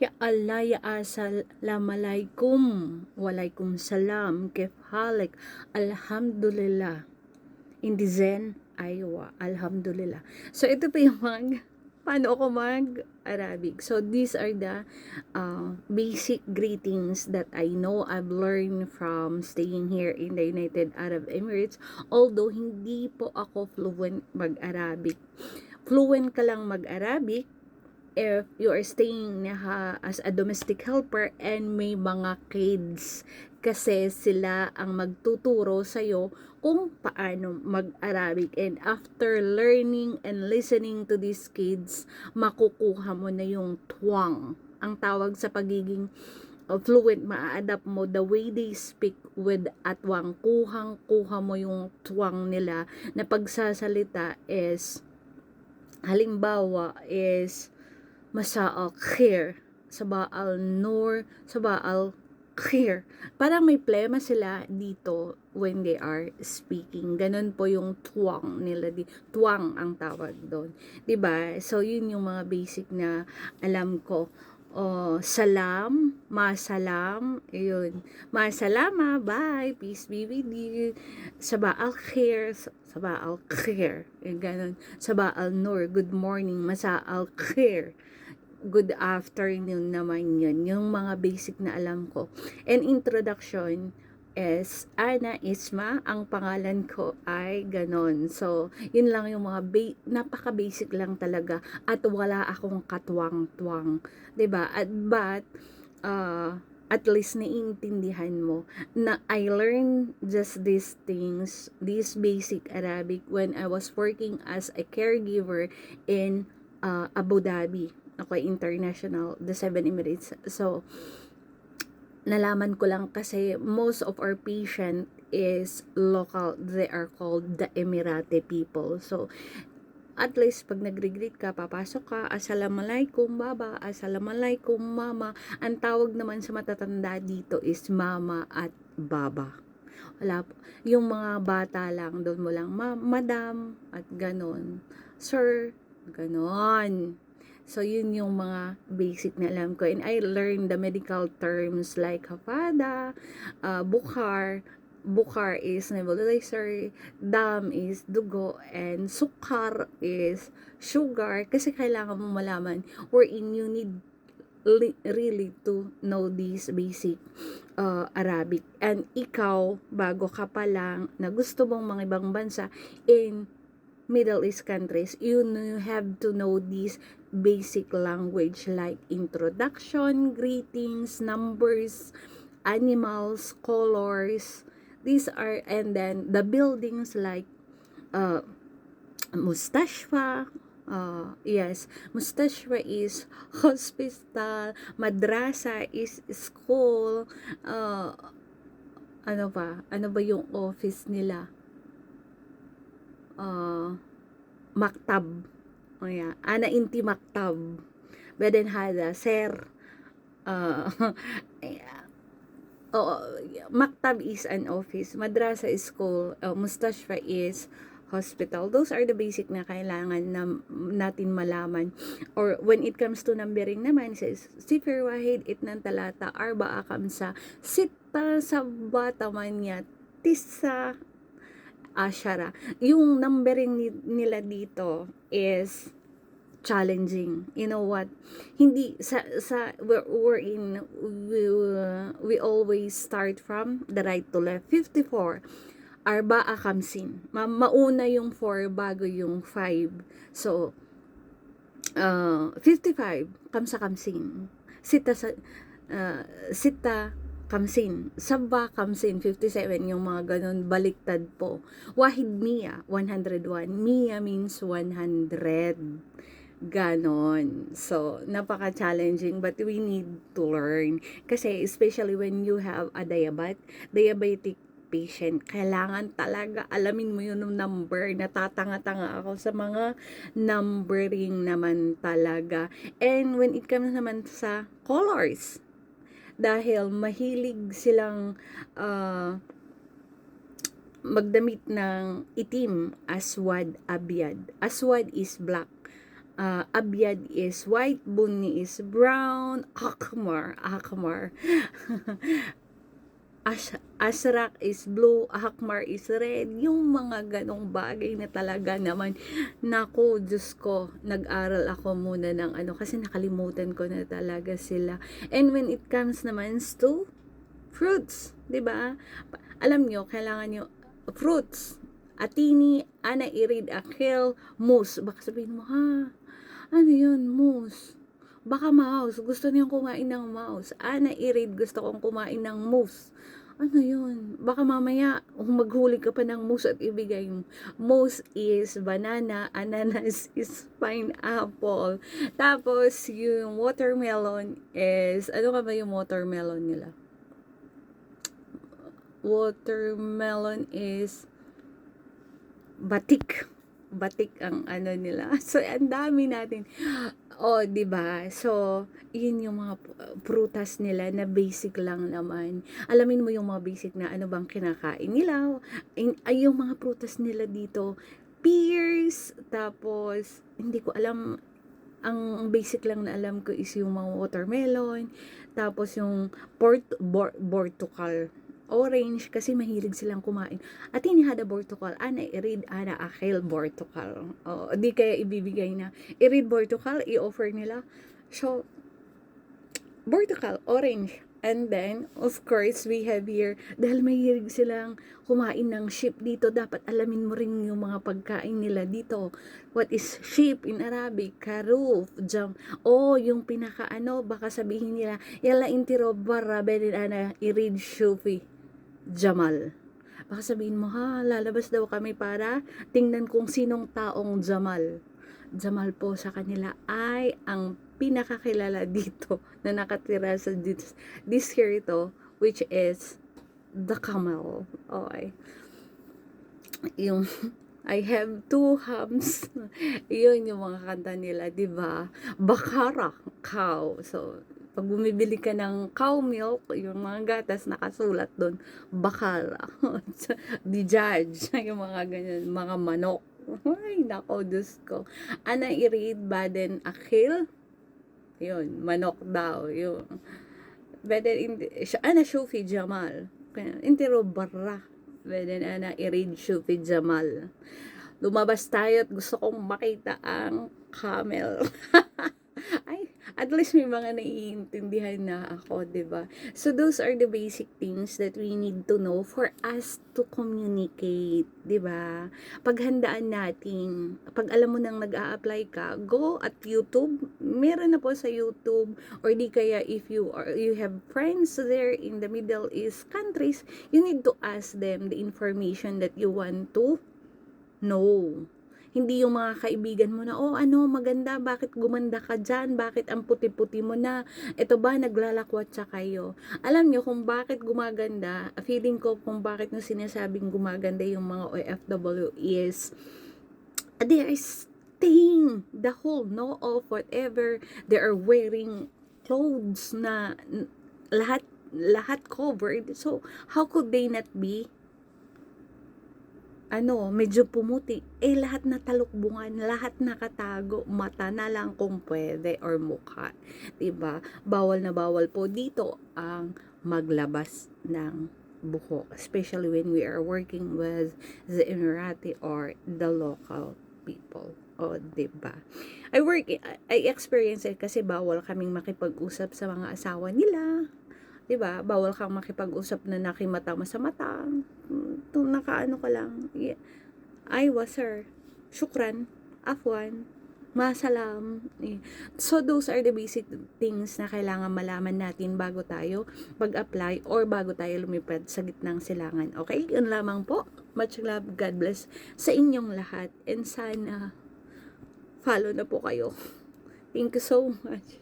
Ya Allah ya assalamualaikum. Walaikum salam. Kif halik? Alhamdulillah. In the Zen, aywa. Alhamdulillah. So, ito pa yung mag, paano ako mag-Arabic. So, these are the uh, basic greetings that I know I've learned from staying here in the United Arab Emirates. Although, hindi po ako fluent mag-Arabic. Fluent ka lang mag-Arabic if you are staying ha, as a domestic helper and may mga kids. Kasi sila ang magtuturo sa'yo kung paano mag-Arabic. And after learning and listening to these kids makukuha mo na yung twang. Ang tawag sa pagiging fluent, maa-adapt mo the way they speak with atwang. Kuhang-kuha mo yung twang nila na pagsasalita is halimbawa is Masa'al Khair, Saba'al Nur, Saba'al Khair. Parang may plema sila dito when they are speaking. Ganon po yung tuwang nila. Di, tuwang ang tawag doon. 'Di ba So, yun yung mga basic na alam ko. Oh, salam, masalam, yun. Masalama, bye, peace be with you. Saba'al khair, saba'al khair. Yung ganon. Saba'al nur, good morning, masa'al khair good afternoon naman yun. Yung mga basic na alam ko. And introduction is Ana Isma. Ang pangalan ko ay ganon. So, yun lang yung mga ba- napaka-basic lang talaga. At wala akong katwang-twang. ba At but, uh, at least naiintindihan mo na I learned just these things, these basic Arabic when I was working as a caregiver in uh, Abu Dhabi ako international, the Seven Emirates. So, nalaman ko lang kasi most of our patient is local. They are called the Emirati people. So, at least pag nagre-greet ka, papasok ka, Assalamualaikum baba, Assalamualaikum mama. Ang tawag naman sa matatanda dito is mama at baba. Wala po. Yung mga bata lang, doon mo lang, ma madam, at ganon. Sir, ganon. So, yun yung mga basic na alam ko. And I learned the medical terms like hafada, uh, bukhar, bukhar is nebulizer, dam is dugo, and sukar is sugar. Kasi kailangan mo malaman wherein you need really to know these basic uh, Arabic. And ikaw, bago ka pa lang, na gusto mong mga ibang bansa in Middle East countries, you have to know these basic language like introduction, greetings, numbers, animals, colors. These are, and then the buildings like uh, Mustashfa, uh, yes, Mustashfa is hospital, madrasa is school, uh, ano ba, ano ba yung office nila? Uh, maktab. O yeah. Ana inti maktab. Beden hada, sir. Uh, oh, maktab is an office. Madrasa is school. Uh, mustashfa is hospital. Those are the basic na kailangan na natin malaman. Or when it comes to numbering naman, says, Sifir wahid itnan talata arba'a kamsa sita sabata manya tisa ashara. Yung numbering nila dito is challenging. You know what? Hindi sa sa we're, we're in we, we always start from the right to left. 54 arba'a kamsin. Ma mauna yung 4 bago yung 5. So uh, 55 kamsa kamsin. Sita sa uh, sita kamsin. Sabba kamsin, 57, yung mga ganun, baliktad po. Wahid Mia, 101. Mia means 100. Ganon. So, napaka-challenging but we need to learn. Kasi especially when you have a diabetic, diabetic patient, kailangan talaga alamin mo yun ng number. Natatanga-tanga ako sa mga numbering naman talaga. And when it comes naman sa colors, dahil mahilig silang uh, magdamit ng itim, aswad, abyad. Aswad is black. uh, Abyad is white, Bunni is brown, Akmar, Akmar. Ash, Asrak is blue, Akmar is red. Yung mga ganong bagay na talaga naman. Nako, Diyos ko, nag-aral ako muna ng ano kasi nakalimutan ko na talaga sila. And when it comes naman to fruits, 'di ba? Alam nyo, kailangan nyo fruits. Atini, ana irid akil, moose. Baka sabihin mo, ha? Ano yun, moose? Baka mouse. Gusto niyang kumain ng mouse. Ana irid, gusto kong kumain ng moose. Ano yun? Baka mamaya, maghuli ka pa ng moose at ibigay mo. Moose is banana, ananas is pineapple. Tapos, yung watermelon is, ano ka ba yung watermelon nila? Watermelon is batik. Batik ang ano nila. So, ang dami natin. Oh, 'di ba? So, 'yun yung mga prutas nila na basic lang naman. Alamin mo yung mga basic na ano bang kinakain nila. Ay, yung mga prutas nila dito, pears, tapos hindi ko alam ang basic lang na alam ko is yung mga watermelon, tapos yung port bor, bortukal orange kasi mahilig silang kumain. At ini hada bortukal, ana i-read ana akil bortukal. O, di kaya ibibigay na. I-read bortukal, i-offer nila. So, bortukal, orange. And then, of course, we have here, dahil mahilig silang kumain ng sheep dito, dapat alamin mo rin yung mga pagkain nila dito. What is sheep in Arabic? Karuf, jam. Oh, yung pinaka ano, baka sabihin nila, yala intiro barra ana irid shufi. Jamal. Baka sabihin mo, ha, lalabas daw kami para tingnan kung sinong taong Jamal. Jamal po sa kanila ay ang pinakakilala dito na nakatira sa this, this here ito, which is the camel. Okay. Yung I have two hams. Yun yung mga kanta nila, 'di ba? Bakara, cow. So, pag bumibili ka ng cow milk, yung mga gatas nakasulat doon, bakala. Di judge, yung mga ganyan, mga manok. Ay, nako, Diyos ko. Ana i-read baden akil? Yun, manok daw, yun. Baden, in, ana shufi jamal. Intero barra. Baden, ana i-read shufi jamal. Lumabas tayo at gusto kong makita ang camel. At least may mga naiintindihan na ako, ba? So those are the basic things that we need to know for us to communicate, ba? Paghandaan natin, pag alam mo nang nag-a-apply ka, go at YouTube. Meron na po sa YouTube or di kaya if you are you have friends there in the Middle East countries, you need to ask them the information that you want to know. Hindi yung mga kaibigan mo na, oh ano, maganda, bakit gumanda ka dyan? Bakit ang puti-puti mo na? Ito ba, naglalakwat sa kayo? Alam nyo kung bakit gumaganda, feeling ko kung bakit nyo sinasabing gumaganda yung mga OFW is, they are staying the whole, no, of whatever they are wearing clothes na lahat lahat covered. So, how could they not be ano, medyo pumuti, eh lahat na talukbungan, lahat nakatago, mata na lang kung pwede or mukha. 'Di ba? Bawal na bawal po dito ang maglabas ng buhok, especially when we are working with the Emirati or the local people. O, oh, 'di ba? I work I experience it kasi bawal kaming makipag-usap sa mga asawa nila 'di ba? Bawal kang makipag-usap na nakimata mo sa mata. Tung nakaano ka lang. Aywa, sir. Shukran. Afwan. Masalam. Eh. So, those are the basic things na kailangan malaman natin bago tayo mag-apply or bago tayo lumipad sa gitnang silangan. Okay? Yun lamang po. Much love. God bless sa inyong lahat. And sana follow na po kayo. Thank you so much.